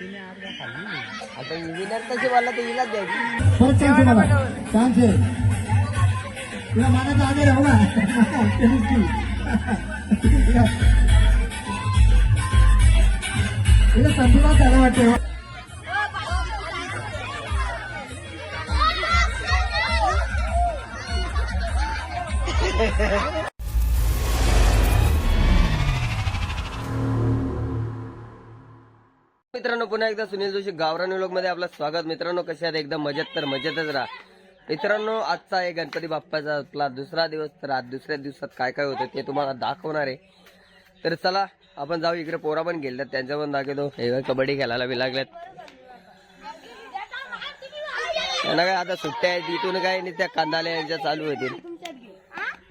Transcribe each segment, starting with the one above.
आता इंजिनियर कशी बोलला तर हिलाच द्यायची परत चान्स आहे मला चान्स आहे तुला मागायचं आधी राहू का तिला संतुला त्याला वाटतं मित्रांनो पुन्हा एकदा सुनील जोशी गावरान लोक मध्ये आपलं स्वागत. मित्रांनो कशा आहेत? एकदम मजेत तर मजेतच राहा. मित्रांनो आजचा आहे गणपती बाप्पाचा आपला दुसरा दिवस तर आज दुसऱ्या दिवसात काय काय होतं ते तुम्हाला दाखवणार आहे. तर चला आपण जाऊ इकडे पोरा पण गेल्यात त्यांच्या पण दाखवतो. हे कबड्डी खेळायला बी लागल्यात त्यांना काय आता सुट्ट्या आहेत इथून काय नाही त्या कांदाले यांच्या चालू होतील.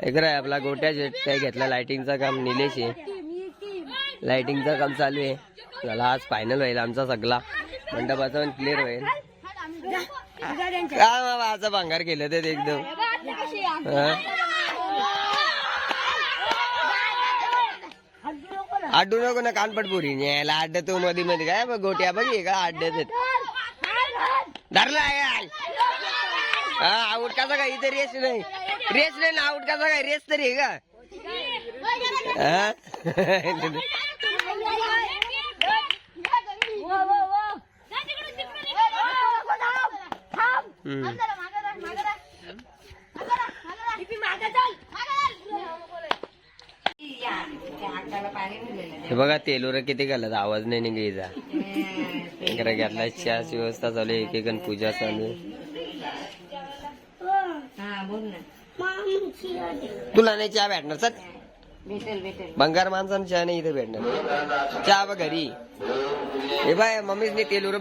इकडे आपला गोट्या घेतला लाइटिंगचं काम निलेश आहे. लाइटिंगचं काम चालू आहे. झाला आज फायनल होईल आमचा सगळा. मंडपाचा पण क्लिअर होईल. काय बाबा आज भांगार केलं ते एकदम? आडू नको ना कानपटपुरी न्यायला आड्ड तू मध्ये मध्ये काय बघ गोट्या बघ का आड्ड्यात धरला हा आऊट कसा काय? इथे रेस नाही. रेस नाही ना आऊट कसा काय? रेस तरी आहे का? हा? हम्म. हे बघा तेलुरा किती घालत? आवाज नाही निघायचा इकडे घेतला चहाची व्यवस्था चालू आहे एकेकन पूजा चालू आहे. तुला नाही चहा भेटणार चल. भेटेल भेटेल. बंगार माणसानं चहा नाही इथे भेटणार. चहा बघ घरी. हे बाय मम्मीच नाही तेलुरा.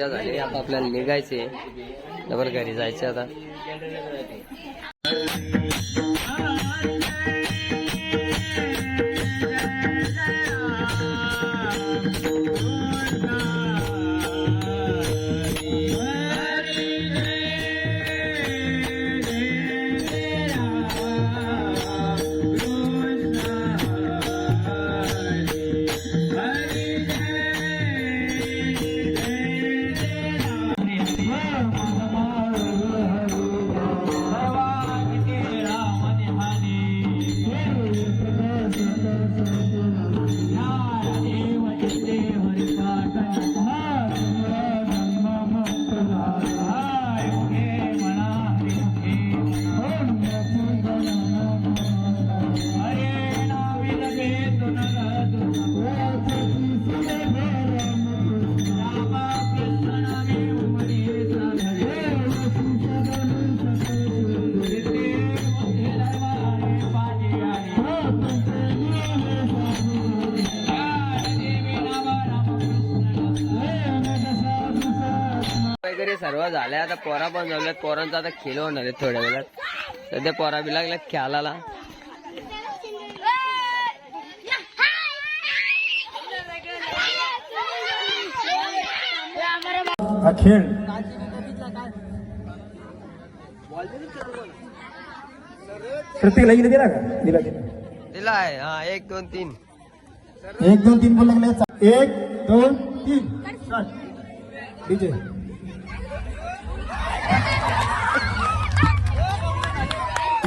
झाली आता आपल्याला निघायचे डबल घरी जायचे आता. वगैरे सर्व झाल्या आता पोरा पण जमल्यात पोरांचा आता खेळ होणार आहे थोड्या वेळात. सध्या पोरा बी लागल्यात खेळायला. हा खेळ. प्रत्येक दिला का? दिला दिला दिला आहे. हा एक दोन तीन. एक दोन तीन बोल लागले एक दोन तीन. डीजे इकडे ठेव, सुनील. गावचा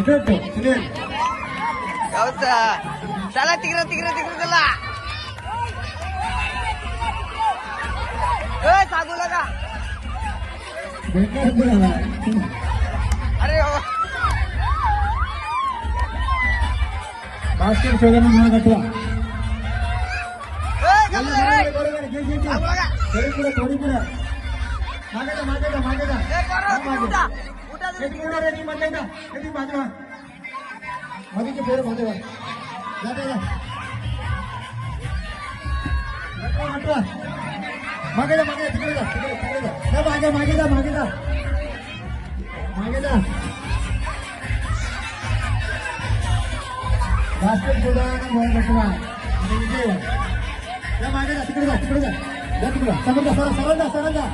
चला तिकडं तिकडं तिकडं चला सांगू लगा अरे हो. बास्केट शोधायला थोडी पुढे मागे जा मागे जा मागे जा ए, पोरं, रेडी मध्ये जा रेडी मागे जा हटवा, मागे जा मागे तिकडे जा तिकडे तिकडे जा. मागे मागे जा मागे जा. मागे जा. बास्केट शोधा या. मागे जा तिकडे जा तिकडे जा. तिकडे सरळ जा सरळ सरळ जा सरळ जा.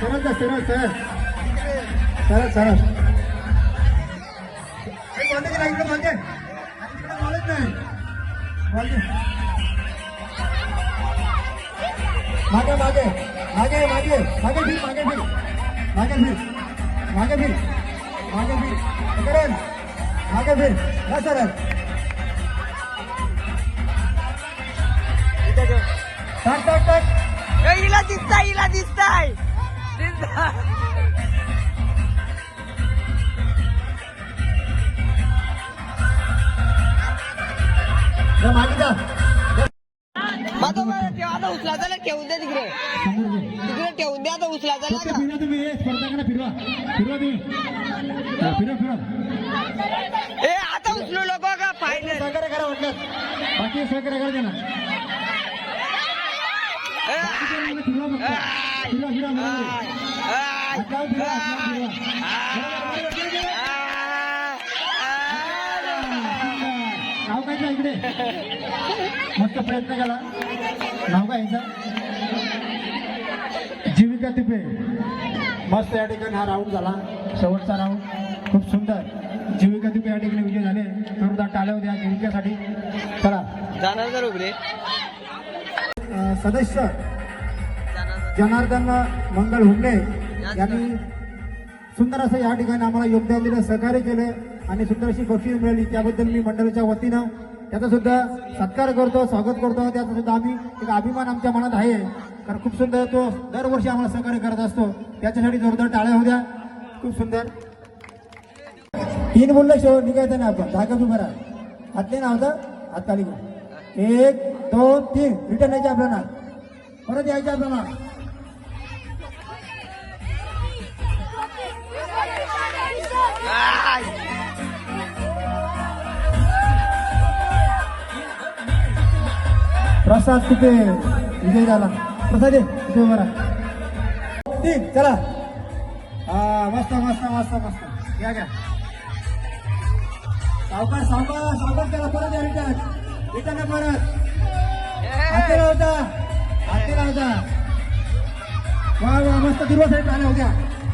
सरळ जा सरळ सरळ. नाही बोलते मागे मागे. मागे मागे. मागे फिर मागे फिर. मागे फिर. मागे फिर. मागे फिर. इकडे मागे फिर. ना सरळ. टाक टाक टाक. हिला दिसताय हिला दिसताय. दिसताय. मागे जा. आता उचला झाला ठेवून द्या तिकडे. तिकडे ठेवून द्या आता उचला झाला तुम्ही. हे स्पर्धकांना फिरवा. फिरवा तुम्ही. हा, फिरवा फिरवा ए आता उचलू का फायनल सहकार्य करा वाटलं. बाकी सहकार्य करा त्यांना. फिरवा फक्त. फिरवा फिरवा बरोबर आहे. हातावर फिरवा हातावर फिरवा नाव काय तुझं इकडे मस्त प्रयत्न केला. नाव काय यांचं? जीविका तिपे. मस्त या ठिकाणी हा राऊंड झाला. शेवटचा राऊंड. खूप सुंदर. जीविका तिपे या ठिकाणी विजय झाले. जोरदार टाळ्या होत्या जीविकेसाठी. चला. जाणार जर उघडे सदस्य जनार्दन मंगल हुंडे यांनी सुंदर असं या ठिकाणी आम्हाला योगदान दिलं सहकार्य केलं. आणि सुंदर अशी बक्षीस मिळाली. त्याबद्दल मी मंडळाच्या वतीनं त्याचा सुद्धा सत्कार करतो स्वागत करतो. त्याचा सुद्धा आम्ही एक अभिमान आमच्या मनात आहे. कारण खूप सुंदर तो दरवर्षी आम्हाला सहकार्य करत असतो. त्याच्यासाठी जोरदार टाळ्या होत्या खूप सुंदर. तीन बोललं शेव निघायचं नाही आपण. जागा उभं राहा. हात नाही होता हात खाली एक दोन तीन. रिटर्न यायचे आपल्याला परत यायचे आपल्याला प्रसाद तिथे विजय झाला प्रसाद तिथे उभा राहा. चला. हा मस्त मस्त मस्त मस्त. या घ्या सावकार सावकार सावकार त्याला परत या रिटर्न. रिटर्न परत. हाते होता. हाते होता. वा वा मस्त दिवस आल्या होत्या.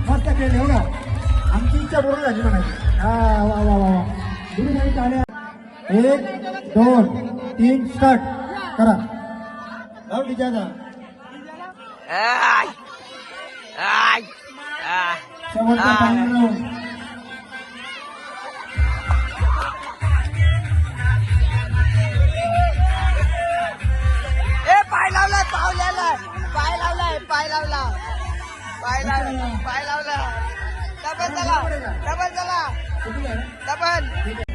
मस्त खेळले हो का? आमची इच्छा पूर्ण झाली म्हणायची. हा वा वा वा वा. दिवस आल्या. एक दोन तीन स्टार्ट करा. लाव. ए पाय लावलाय पावल्याला पाय लावलाय पाय लावला पाय लावला पाय लावला डबल चला डबल चला? डबल.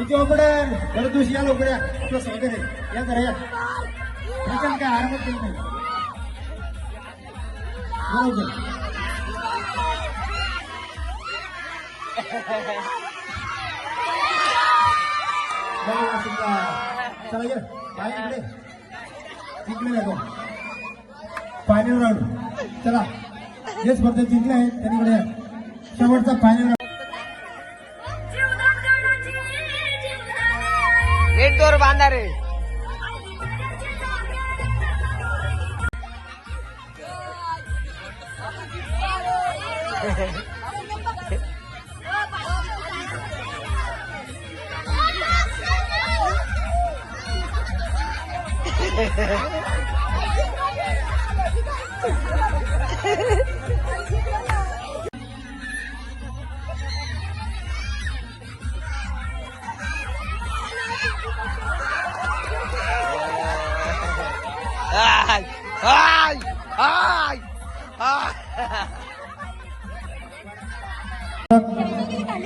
किती ओपडन बरं दिवशी या लवकर या आपलं स्वागत आहे. या जरा या. प्रचंड काय आरामात केलं नाही. बरोबर. चला ये. पाय इकडे. जिंकले फायनल राऊंड चला. जे स्पर्धा जिंकले आहेत. त्यांनीकडे शेवटचा final round get I I I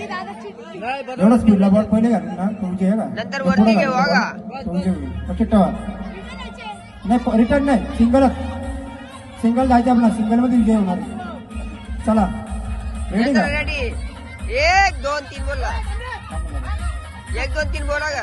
एवढा स्पीडला बॉल पहिले घाल ना तुमचे आहे का नंतर वरती घेऊ, हा का? तुमचे ओके ठेवा नाही रिटर्न नाही सिंगलच सिंगल जायचं आपला सिंगल मध्ये विजय होणार चला. रेडी का रेडी एक दोन तीन बोला. एक दोन तीन बोला का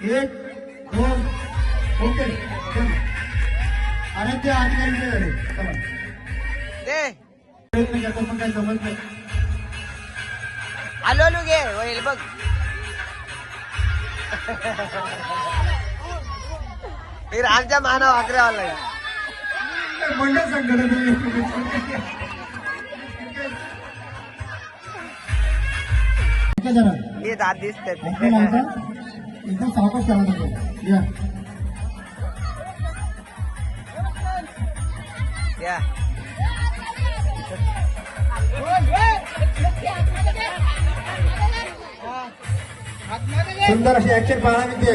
एक दोन ओके ते करतो पण काही जमत नाही. आलो आलो घे होईल बघ. हे आमच्या मानव. मंडळ संघटना हे दात दिसतात. ऐकून ऐका एकदम सावकाश करा लागेल या या सुंदर अशी ऍक्शन पाहायला मिळते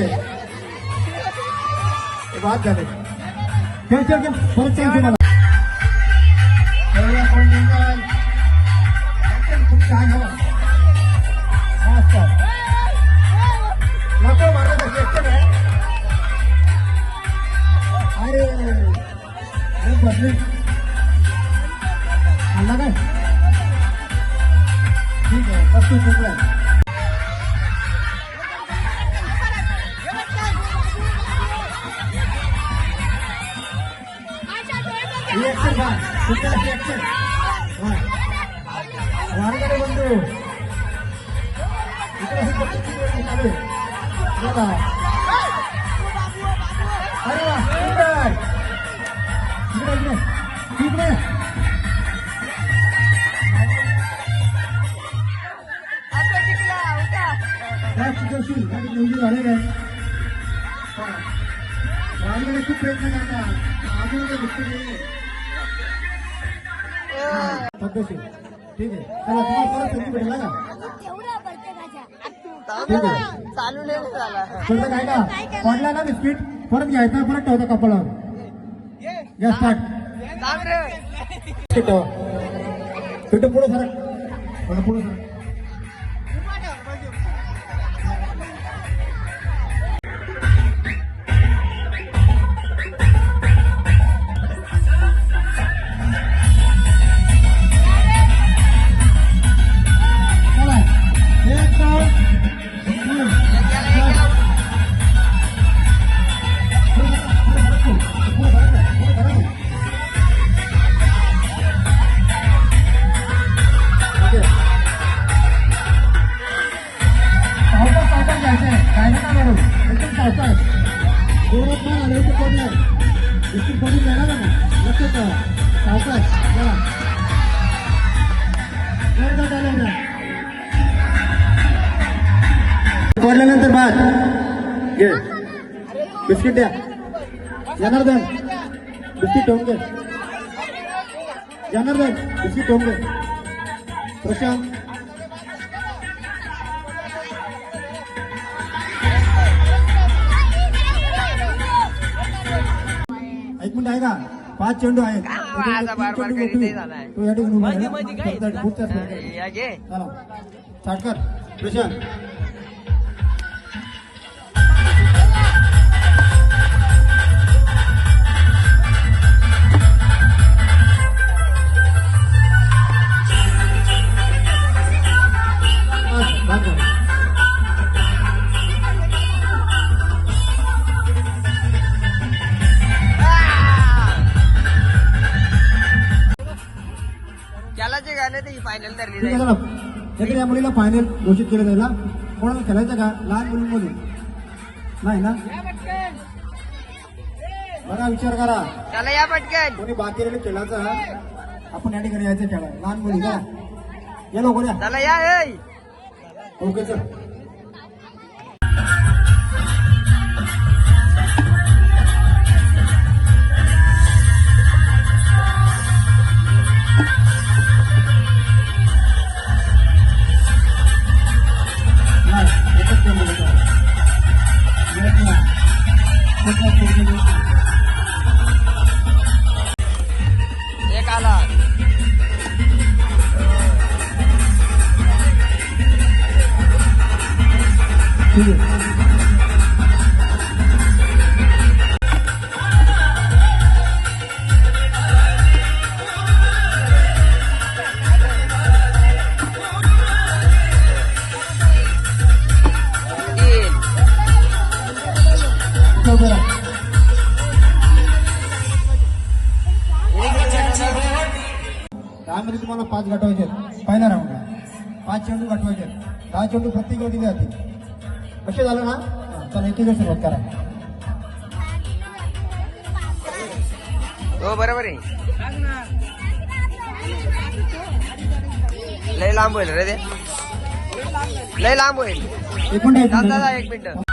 हे बाद झाले खेळ खेळ खेळ परत खेळ तुम्हाला आणला काय? ठीक आहे करशील आणि निवडून झालेलं आहे खूप प्रयत्न करतात. अजून काही गोष्टी नाही पद्धतशीर ठीक आहे. चला तुम्हाला परत संधी भेटला ठीक आहे चालू तुमचं काय का पडला ना बिस्किट परत घ्यायचा परत ठेवता कपाळावर. घ्या स्टार्ट पिठू पुढे सरक. पुढे सरक. पडल्यानंतर बाद घे. बिस्किट द्या. जनार्दन बिस्किट ठेवून घे. जनार्दन बिस्किट ठेवून घे. प्रशांत. एक मिनिट आहे का? पाच चेंडू आहेत. तो या ठिकाणी उभा आहे. पुढच्या- पुढच्या स्पर्धेत. या घे चला. स्टार्ट कर प्रशांत. त्याला फायनल धरली ठीक आहे जाईल. चला. याकडे या मुलीला फायनल घोषित केलं जाईल हा. कोणाला खेळायचं का? लहान मुलींमधून नाही ना? बघा विचार करा. चला या पटकन. कोणी बाकी राहिले खेळायचं आपण या ठिकाणी यायचं खेळा लहान मुली का या लवकर या. चला या ऐ. ओके सर तुम्हाला पाच गाठवायचे आहेत. पहिला राऊंडला पाच चेंडू गाठवायचे. आहेत. दहा चेंडू प्रत्येक दिले जातील. कसे झालं ना? चला एक एक सुरुवात करा. हो बरोबर आहे. लय लांब होईल रे ते. लय लांब होईल. एक मिनिट.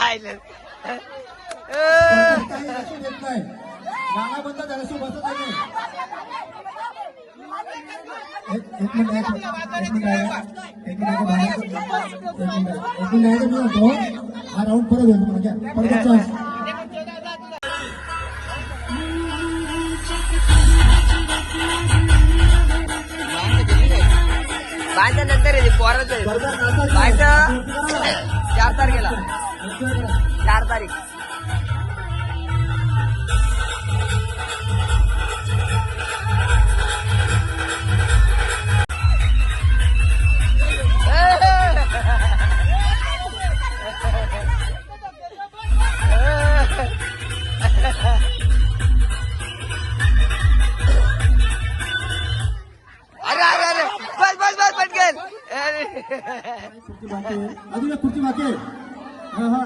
आयलं. नाही नाना बंद झाल्याशिवाय बसत नाही एक मिनिट एक मिनिट. एक मिनिट एक मिनिट. हा राऊंड परत येतो म्हणजे परत बायचा नंतर येते पोराच आहे. स्पर्धा बायचं चार तारखेला. चार तारीख. खुर्ची बाकी आहे. अजून एक खुर्ची बाकी आहे. हा हा